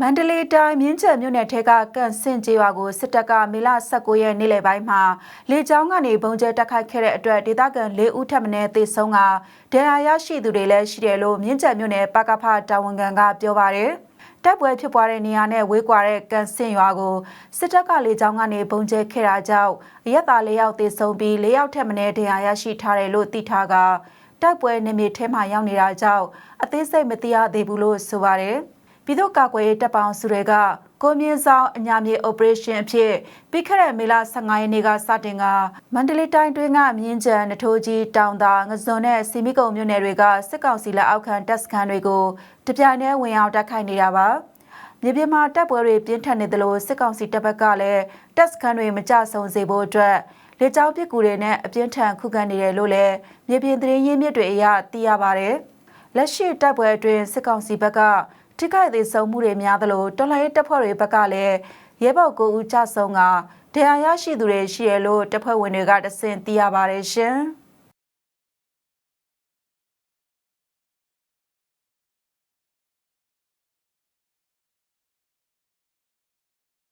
မန္တလေးတိုင်းမြင်းချံမြို့နယ်ထဲကကန်ဆင့်ကျေးရွာကိုစစ်တပ်ကမေလ19ရက်နေ့လယ်ပိုင်းမှာလေကြောင်းကနေပုံကျဲတက်ခိုက်ခဲ့တဲ့အတွက်ဒေသခံ၄ဦးထပ်မံသေဆုံးကဒဏ်ရာရရှိသူတွေလည်းရှိတယ်လို့မြင်းချံမြို့နယ်ပကဖတာဝန်ခံကပြောပါတယ်။တပ်ပွဲဖြစ်ပွားတဲ့နေရာနဲ့ဝေးကွာတဲ့ကန်ဆင့်ရွာကိုစစ်တပ်ကလေကြောင်းကနေပုံကျဲခဲ့တာကြောင့်အရက်သား၄ယောက်သေဆုံးပြီး၄ယောက်ထပ်မံဒဏ်ရာရရှိထားတယ်လို့သိထားကတိုက်ပွဲနေမြေထဲမှာရောက်နေတာကြောင့်အသေးစိတ်မသိရသေးဘူးလို့ဆိုပါတယ်။ ပြည်သူ့ကာကွယ်ရေးတပ်ပေါင်းစုတွေကကိုမြင့်ဆောင်အညာမြေ operation အဖြစ်ပြီးခဲ့တဲ့မေလ15ရက်နေ့ကစတင်ကမန္တလေးတိုင်းတွင်းကမြင်းကြံနထိုးကြီးတောင်သာငစွန်နဲ့စီမီကုံမြို့နယ်တွေကစစ်ကောင်စီလက်အောက်ခံတပ်စခန်းတွေကိုတပြိုင်တည်းဝင်အောင်တိုက်ခိုက်နေတာပါမြေပြင်မှာတပ်ပွဲတွေပြင်းထန်နေသလိုစစ်ကောင်စီတပ်ဘက်ကလည်းတပ်စခန်းတွေမကြဆုံစေဖို့အတွက်လေကြောင်းပစ်ကူတွေနဲ့အပြင်းထန်ခုခံနေတယ်လို့လည်းမြေပြင်သတင်းရင်းမြစ်တွေအရသိရပါတယ်လက်ရှိတိုက်ပွဲအတွင်းစစ်ကောင်စီဘက်က ထိခိုက်သေးဆုံးမှုတွေများသလိုတော်လှန်ရေးတပ်ဖွဲ့တွေဘက်ကလည်းရဲဘော်ကိုဦးကြဆုံးကဒဏ်ရာရရှိသူတွေရှိရလို့တပ်ဖွဲ့ဝင်တွေကတစင်သိရပါတယ်ရှင်။